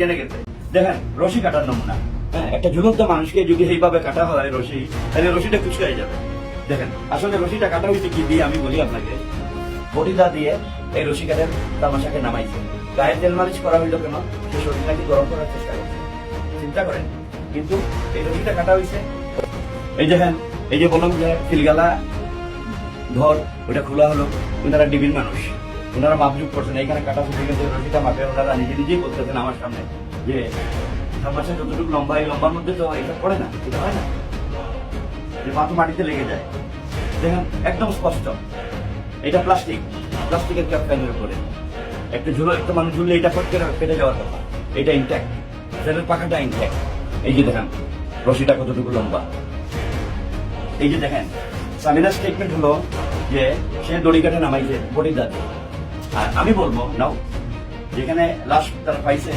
জেনে গেছে? দেখেন, রশি কাটার নমুনা। হ্যাঁ একটা ঝুলন্ত মানুষকে যদি এইভাবে কাটা হয় রশি, তাহলে রশিটা কুচকাই যাবে। দেখেন, আসলে রশিটা কাটা হয়েছে কি দিয়ে আমি বলি আপনাকে। বটিদা দিয়ে এই রশি তামাশাকে নামাইছে। তেল মালিশ করা হইল কেন? সে শরীরটাকে গরম করার চেষ্টা করছে। চিন্তা করেন, কিন্তু এই রশিটা কাটা হয়েছে এই দেখেন, এই যে বললাম যে ফিলগালা ঘর ওটা খোলা হলো ওনারা ডিবির মানুষ। ওনারা মাপজুপ করছেন এখানে কাটা ফুটে গেছে, রশিটা মাপে ওনারা নিজে নিজেই বলতেছেন আমার সামনে যে তামাশা যতটুকু লম্বা এই লম্বার মধ্যে তো এটা পড়ে না, এটা হয় না। যে পা তো মাটিতে লেগে যায়। দেখেন, একদম স্পষ্ট। এটা প্লাস্টিক, প্লাস্টিকের ক্যাপ প্যানের উপরে। একটা ঝুলো, একটা মানুষ ঝুললে এটা ফট করে কেটে যাওয়ার কথা। এটা ইনট্যাক্ট সেটার পাখাটা ইনট্যাক্ট এই যে দেখেন, রশিটা কতটুকু লম্বা। এই যে দেখেন সামিনার স্টেটমেন্ট হলো যে, সে দড়ি কাঠে নামাইছে বডি দাঁত। আর আমি বলব নাও যেখানে লাস্ট তারা পাইছে